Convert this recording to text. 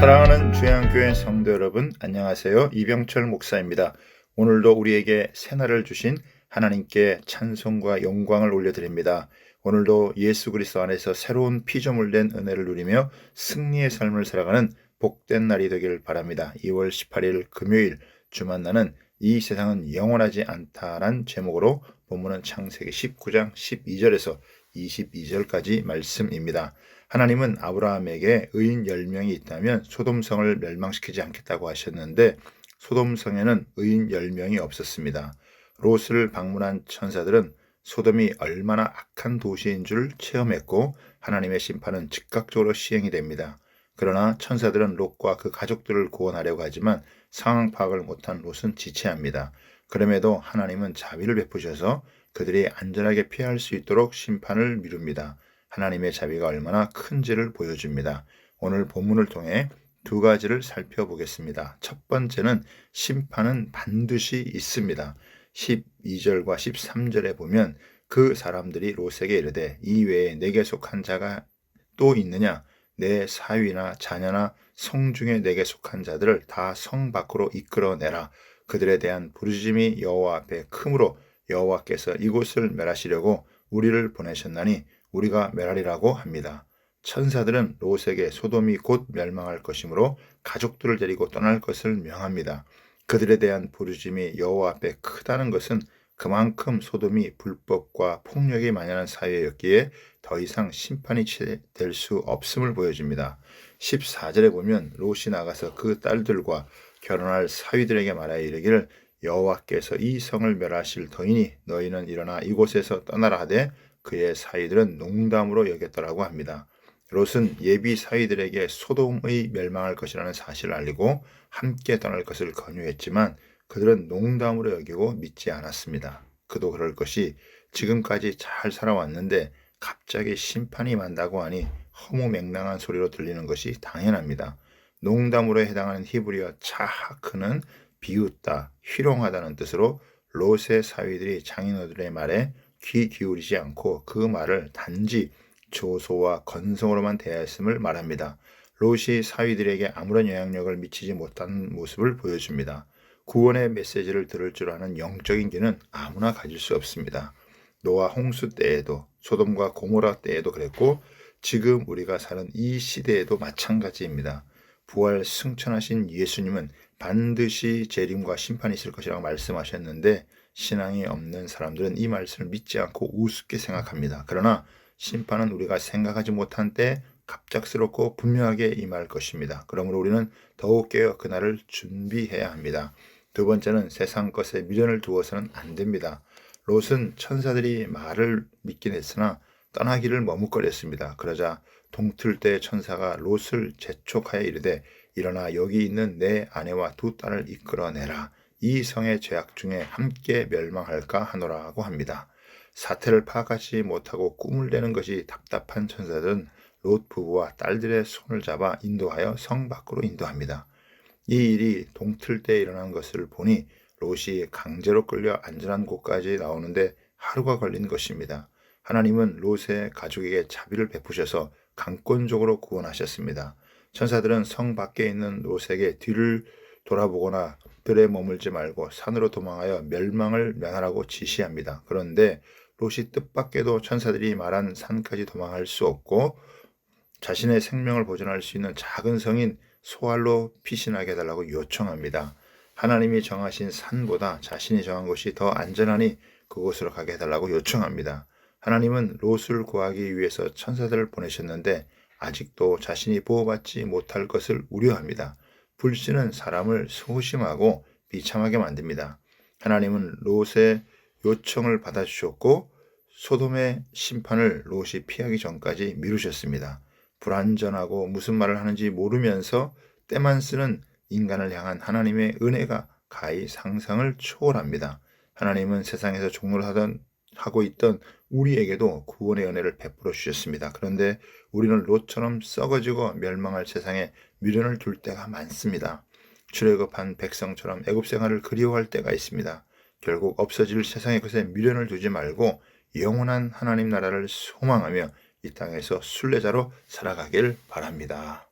사랑하는 주양교회 성도 여러분, 안녕하세요. 이병철 목사입니다. 오늘도 우리에게 새날을 주신 하나님께 찬송과 영광을 올려드립니다. 오늘도 예수 그리스도 안에서 새로운 피조물 된 은혜를 누리며 승리의 삶을 살아가는 복된 날이 되길 바랍니다. 2월 18일 금요일 주만나는 이 세상은 영원하지 않다란 제목으로 본문은 창세기 19장 12절에서 22절까지 말씀입니다. 하나님은 아브라함에게 의인 10명이 있다면 소돔성을 멸망시키지 않겠다고 하셨는데 소돔성에는 의인 10명이 없었습니다. 롯을 방문한 천사들은 소돔이 얼마나 악한 도시인 줄 체험했고 하나님의 심판은 즉각적으로 시행이 됩니다. 그러나 천사들은 롯과 그 가족들을 구원하려고 하지만 상황 파악을 못한 롯은 지체합니다. 그럼에도 하나님은 자비를 베푸셔서 그들이 안전하게 피할 수 있도록 심판을 미룹니다. 하나님의 자비가 얼마나 큰지를 보여줍니다. 오늘 본문을 통해 두 가지를 살펴보겠습니다. 첫 번째는 심판은 반드시 있습니다. 12절과 13절에 보면 그 사람들이 롯에게 이르되 이 외에 내게 속한 자가 또 있느냐 내 사위나 자녀나 성 중에 내게 속한 자들을 다 성 밖으로 이끌어내라 그들에 대한 부르짖음이 여호와 앞에 크므로 여호와께서 이곳을 멸하시려고 우리를 보내셨나니 우리가 멸하리라고 합니다. 천사들은 롯에게 소돔이 곧 멸망할 것이므로 가족들을 데리고 떠날 것을 명합니다. 그들에 대한 부르짐이 여호와 앞에 크다는 것은 그만큼 소돔이 불법과 폭력이 만연한 사회였기에 더 이상 심판이 될 수 없음을 보여줍니다. 14절에 보면 롯이 나가서 그 딸들과 결혼할 사위들에게 말하여 이르기를 여호와께서 이 성을 멸하실 터이니 너희는 일어나 이곳에서 떠나라 하되 그의 사위들은 농담으로 여겼더라고 합니다. 롯은 예비 사위들에게 소돔의 멸망할 것이라는 사실을 알리고 함께 떠날 것을 권유했지만 그들은 농담으로 여기고 믿지 않았습니다. 그도 그럴 것이 지금까지 잘 살아왔는데 갑자기 심판이 만다고 하니 허무맹랑한 소리로 들리는 것이 당연합니다. 농담으로 해당하는 히브리어 차하크는 비웃다, 희롱하다는 뜻으로 롯의 사위들이 장인어들의 말에 귀 기울이지 않고 그 말을 단지 조소와 건성으로만 대하였음을 말합니다. 롯이 사위들에게 아무런 영향력을 미치지 못한 모습을 보여줍니다. 구원의 메시지를 들을 줄 아는 영적인 귀는 아무나 가질 수 없습니다. 노아 홍수 때에도 소돔과 고모라 때에도 그랬고 지금 우리가 사는 이 시대에도 마찬가지입니다. 부활 승천하신 예수님은 반드시 재림과 심판이 있을 것이라고 말씀하셨는데 신앙이 없는 사람들은 이 말씀을 믿지 않고 우습게 생각합니다. 그러나 심판은 우리가 생각하지 못한 때 갑작스럽고 분명하게 임할 것입니다. 그러므로 우리는 더욱 깨어 그날을 준비해야 합니다. 두 번째는 세상 것에 미련을 두어서는 안 됩니다. 롯은 천사들이 말을 믿긴 했으나 떠나기를 머뭇거렸습니다. 그러자 동틀 때 천사가 롯을 재촉하여 이르되 일어나 여기 있는 내 아내와 두 딸을 이끌어내라. 이 성의 죄악 중에 함께 멸망할까 하노라고 합니다. 사태를 파악하지 못하고 꿈을 내는 것이 답답한 천사들은 롯 부부와 딸들의 손을 잡아 인도하여 성 밖으로 인도합니다. 이 일이 동틀 때 일어난 것을 보니 롯이 강제로 끌려 안전한 곳까지 나오는데 하루가 걸린 것입니다. 하나님은 롯의 가족에게 자비를 베푸셔서 강권적으로 구원하셨습니다. 천사들은 성 밖에 있는 롯에게 뒤를 돌아보거나 들에 머물지 말고 산으로 도망하여 멸망을 면하라고 지시합니다. 그런데 롯이 뜻밖에도 천사들이 말한 산까지 도망할 수 없고 자신의 생명을 보존할 수 있는 작은 성인 소알로 피신하게 해달라고 요청합니다. 하나님이 정하신 산보다 자신이 정한 곳이 더 안전하니 그곳으로 가게 해달라고 요청합니다. 하나님은 롯을 구하기 위해서 천사들을 보내셨는데 아직도 자신이 보호받지 못할 것을 우려합니다. 불신은 사람을 소심하고 비참하게 만듭니다. 하나님은 롯의 요청을 받아주셨고 소돔의 심판을 롯이 피하기 전까지 미루셨습니다. 불완전하고 무슨 말을 하는지 모르면서 때만 쓰는 인간을 향한 하나님의 은혜가 가히 상상을 초월합니다. 하나님은 세상에서 종로를 하던 하고 있던 우리에게도 구원의 은혜를 베풀어 주셨습니다. 그런데 우리는 롯처럼 썩어지고 멸망할 세상에 미련을 둘 때가 많습니다. 출애굽한 백성처럼 애굽 생활을 그리워할 때가 있습니다. 결국 없어질 세상의 것에 미련을 두지 말고 영원한 하나님 나라를 소망하며 이 땅에서 순례자로 살아가길 바랍니다.